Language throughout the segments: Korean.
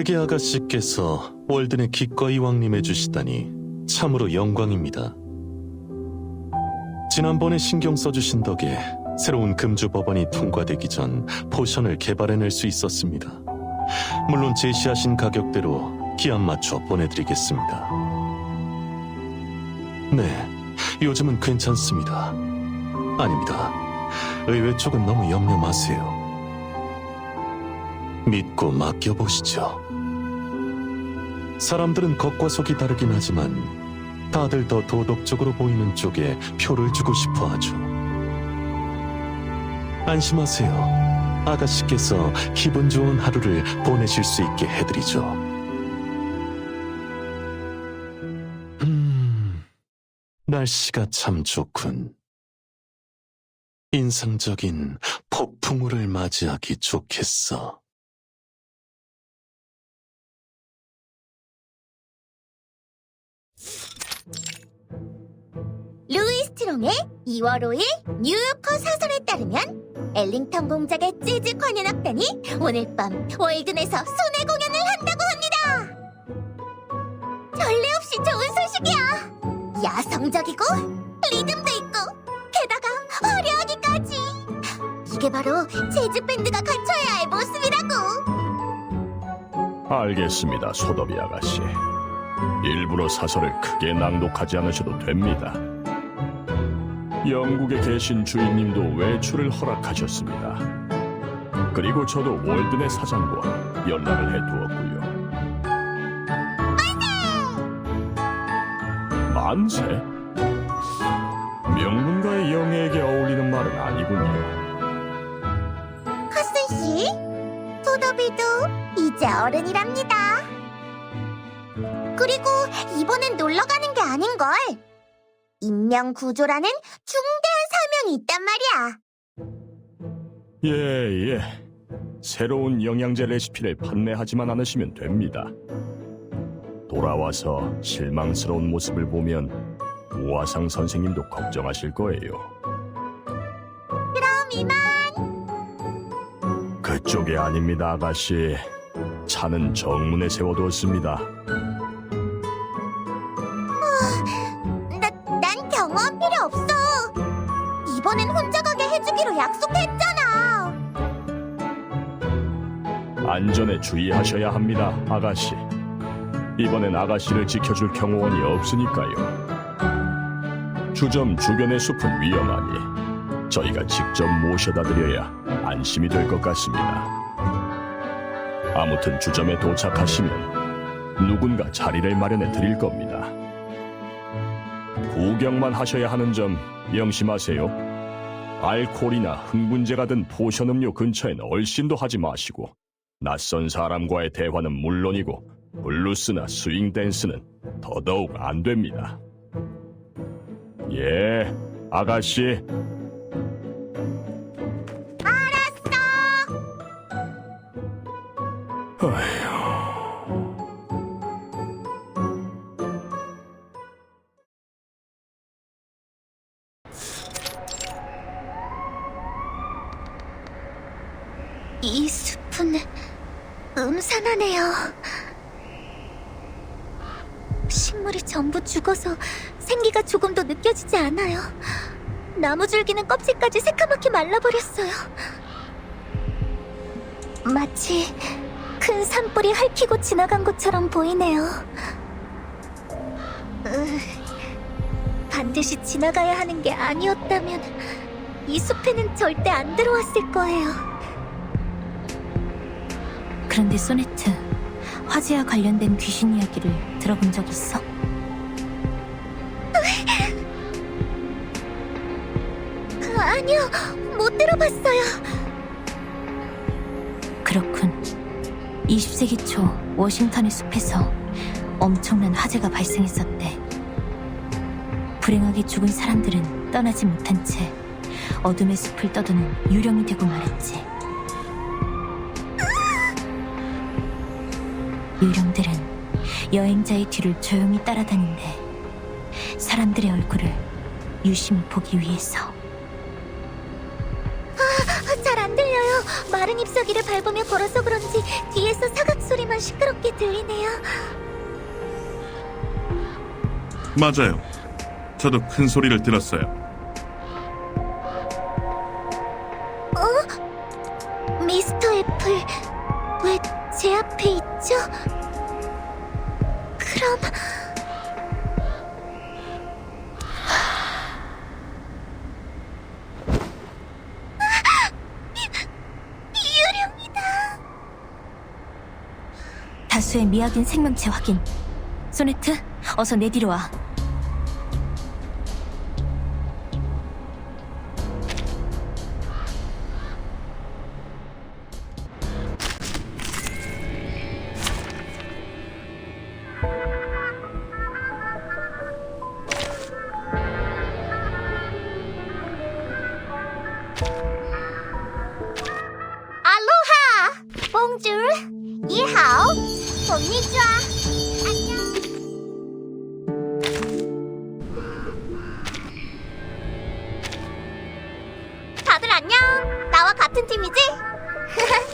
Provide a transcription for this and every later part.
세계 아가씨께서 월든에 기꺼이 왕림해 주시다니 참으로 영광입니다. 지난번에 신경 써주신 덕에 새로운 금주 법안이 통과되기 전 포션을 개발해낼 수 있었습니다. 물론 제시하신 가격대로 기한 맞춰 보내드리겠습니다. 네, 요즘은 괜찮습니다. 아닙니다. 의외 쪽은 너무 염려 마세요. 믿고 맡겨보시죠. 사람들은 겉과 속이 다르긴 하지만 다들 더 도덕적으로 보이는 쪽에 표를 주고 싶어 하죠. 안심하세요. 아가씨께서 기분 좋은 하루를 보내실 수 있게 해드리죠. 음, 날씨가 참 좋군. 인상적인 폭풍우를 맞이하기 좋겠어. 루이 스트롱의 2월 5일 뉴요커 사설에 따르면 엘링턴 공작의 재즈 관현 악단이 오늘 밤 월든에서 소내 공연을 한다고 합니다. 전례 없이 좋은 소식이야. 야성적이고 리듬도 있고 게다가 화려하기까지. 이게 바로 재즈 밴드가 갖춰야 할 모습이라고. 알겠습니다, 소더비 아가씨. 일부러 사설을 크게 낭독하지 않으셔도 됩니다. 영국에 계신 주인님도 외출을 허락하셨습니다. 그리고 저도 월든의 사장과 연락을 해두었고요. 만세? 명문가의 영예에게 어울리는 말은 아니군요. 커슨 씨, 소더비도 이제 어른이랍니다. 그리고 이번엔 놀러 가는 게 아닌 걸. 인명 구조라는 중대한 사명이 있단 말이야. 예, 예. 새로운 영양제 레시피를 판매하지만 않으시면 됩니다. 돌아와서 실망스러운 모습을 보면 우화상 선생님도 걱정하실 거예요. 그럼 이만. 그쪽이 아닙니다, 아가씨. 차는 정문에 세워두었습니다. 가게 해주기로 약속했잖아. 안전에 주의하셔야 합니다, 아가씨. 이번엔 아가씨를 지켜줄 경호원이 없으니까요. 주점 주변의 숲은 위험하니 저희가 직접 모셔다 드려야 안심이 될 것 같습니다. 아무튼 주점에 도착하시면 누군가 자리를 마련해 드릴 겁니다. 구경만 하셔야 하는 점 명심하세요. 알코올이나 흥분제가 든 포션 음료 근처엔 얼씬도 하지 마시고 낯선 사람과의 대화는 물론이고 블루스나 스윙 댄스는 더더욱 안 됩니다. 예, 아가씨. 이 숲은 음산하네요. 식물이 전부 죽어서 생기가 조금도 느껴지지 않아요. 나무 줄기는 껍질까지 새까맣게 말라버렸어요. 마치 큰 산불이 핥히고 지나간 것처럼 보이네요. 으, 반드시 지나가야 하는 게 아니었다면 이 숲에는 절대 안 들어왔을 거예요. 그런데 소네트, 화재와 관련된 귀신 이야기를 들어본 적 있어? 그, 아니요, 못 들어봤어요. 그렇군. 20세기 초 워싱턴의 숲에서 엄청난 화재가 발생했었대. 불행하게 죽은 사람들은 떠나지 못한 채 어둠의 숲을 떠도는 유령이 되고 말았지. 유령들은 여행자의 뒤를 조용히 따라다닌대. 사람들의 얼굴을 유심히 보기 위해서. 잘 안 들려요. 마른 잎사귀를 밟으며 걸어서 그런지 뒤에서 사각 소리만 시끄럽게 들리네요. 맞아요. 저도 큰 소리를 들었어요. 미스터 애플, 왜 제 앞에 있죠? 그럼 유령이다. 다수의 미확인 생명체 확인. 소네트, 어서 내 뒤로 와. 같은 팀이지?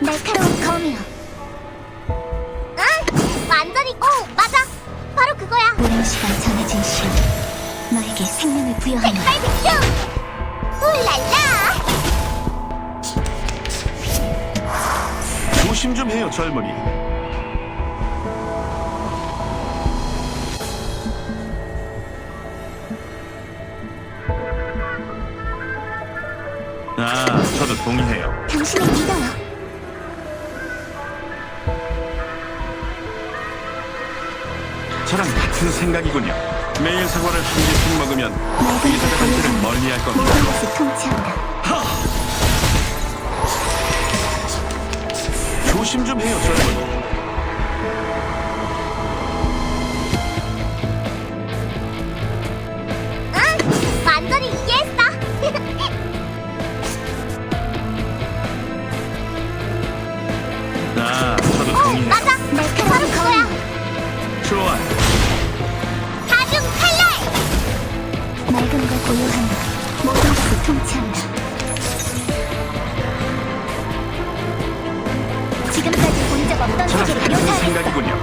날카로운 검이요. 응, 완전히 오 맞아. 바로 그거야. 오랜 시간 전해진 시 너에게 생명을 부여하노라. 백발백중. 훌랄라. 조심 좀 해요, 젊은이. 아, 저도 동의해요. 당신을 믿어요. 같은 생각이군요. 매일 사과를 한 개씩 먹으면 의사가 한테를 멀리할 겁니다. 모든 것을 통치한다. 조심 좀 해요, 젊은이. 응, 완전히 이해했어. 아, 저도 오, 동의해 생각이군요.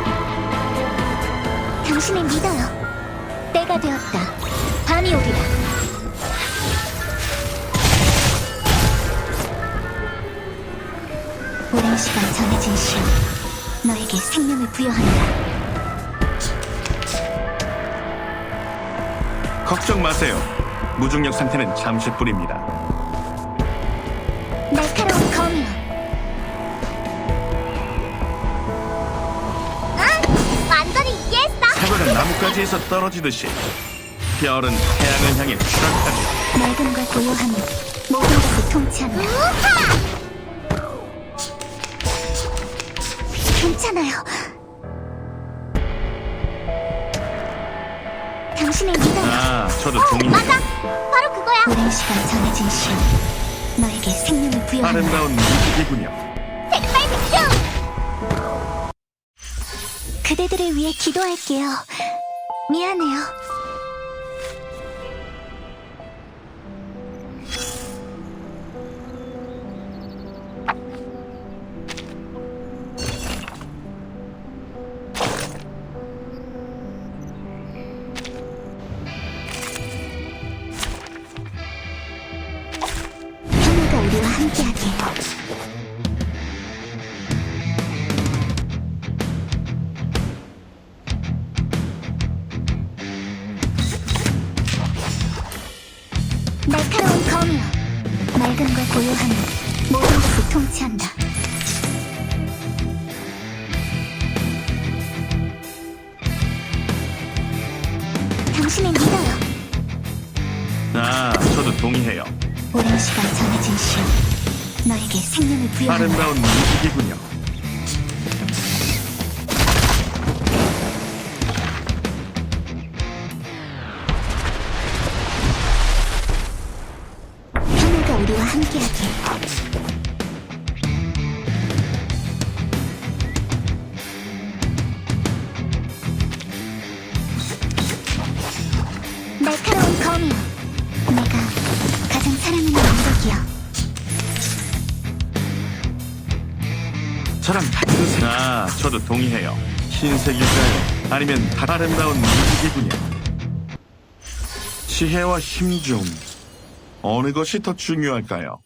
당신을 믿어요. 때가 되었다. 밤이 오리라. 오랜 시간 전해진 시 너에게 생명을 부여하노라. 걱정 마세요. 무중력 상태는 잠시뿐입니다. 날카로운 나뭇가지에서 떨어지듯이 별은 태양을 향해 추락하죠. 맑은 걸 고요하며 모든 것을 통치한다. 괜찮아요. 당신을 믿어요. 아, 저도 어, 동의해요. 맞아. 바로 그거야. 오랜 시간 전해진 시 너에게 생명을 부여하노라. 아름다운 무기군요. 백발백중. 그대들을 위해 기도할게요. 미안해요. 당신을 믿어요. 아, 저도 동의해요. 오랜 시간 전해진 시험. 너에게 생명을 부여한 아름다운 무기군요. 하늘과 우리와 함께하길. 동의해요. 흰색일까요? 아니면 다 아름다운 무기군요. 지혜와 힘 중 어느 것이 더 중요할까요?